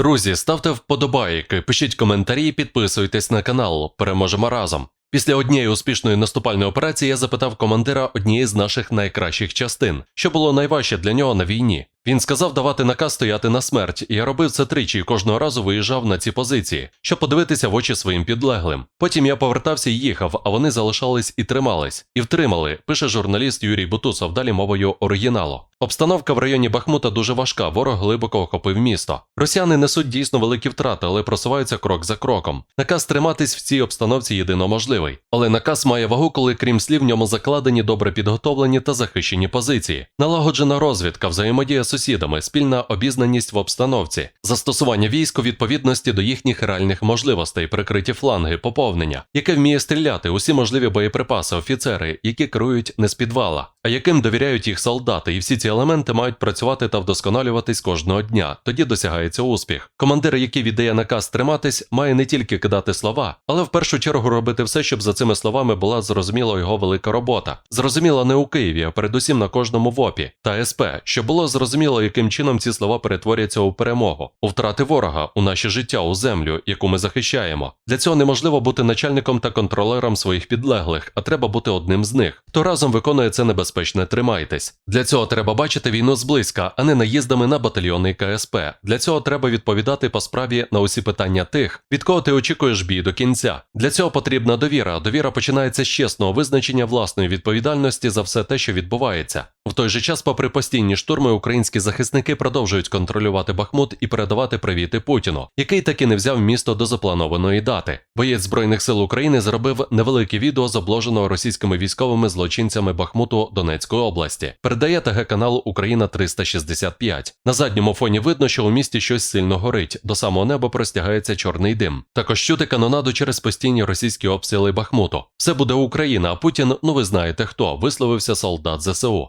Друзі, ставте вподобайки, пишіть коментарі, підписуйтесь на канал. Переможемо разом. Після однієї успішної наступальної операції я запитав командира однієї з наших найкращих частин, що було найважче для нього на війні. Він сказав давати наказ стояти на смерть, і я робив це тричі і кожного разу виїжджав на ці позиції, щоб подивитися в очі своїм підлеглим. Потім я повертався і їхав, а вони залишались і тримались. І втримали, пише журналіст Юрій Бутусов далі мовою оригіналу. Обстановка в районі Бахмута дуже важка, ворог глибоко охопив місто. Росіяни несуть дійсно великі втрати, але просуваються крок за кроком. Наказ триматись в цій обстановці єдино можливий. Але наказ має вагу, коли крім слів в ньому закладені добре підготовлені та захищені позиції, налагоджена розвідка, взаємодія з сусідами, спільна обізнаність в обстановці, застосування військ у відповідності до їхніх реальних можливостей, прикриті фланги, поповнення, яке вміє стріляти, усі можливі боєприпаси, офіцери, які керують не з підвала, а яким довіряють їх солдати, і всі ці елементи мають працювати та вдосконалюватись кожного дня. Тоді досягається успіх. Командир, який віддає наказ триматись, має не тільки кидати слова, але в першу чергу робити все, щоб за цими словами була зрозуміла його велика робота. Зрозуміла не у Києві, а передусім на кожному ВОПі та СП, щоб було зрозуміло, яким чином ці слова перетворяться у перемогу, у втрати ворога, у наше життя, у землю, яку ми захищаємо. Для цього неможливо бути начальником та контролером своїх підлеглих, а треба бути одним з них. Хто разом виконує це небезпечне, тримайтесь. Для цього треба бачити війну зблизька, а не наїздами на батальйони КСП. Для цього треба відповідати по справі на усі питання тих, від кого ти очікуєш бій до кінця. Для цього потрібна довіра. Довіра починається з чесного визначення власної відповідальності за все те, що відбувається. В той же час, попри постійні штурми, українські захисники продовжують контролювати Бахмут і передавати привіти Путіну, який таки не взяв місто до запланованої дати. Боєць збройних сил України зробив невелике відео з обложеного російськими військовими злочинцями Бахмуту Донецької області. Передає ТГ канал Україна 365. На задньому фоні видно, що у місті щось сильно горить. До самого неба простягається чорний дим. Також чути канонаду через постійні російські обстріли Бахмуту. Все буде Україна, а Путін, ну ви знаєте хто, висловився солдат ЗСУ.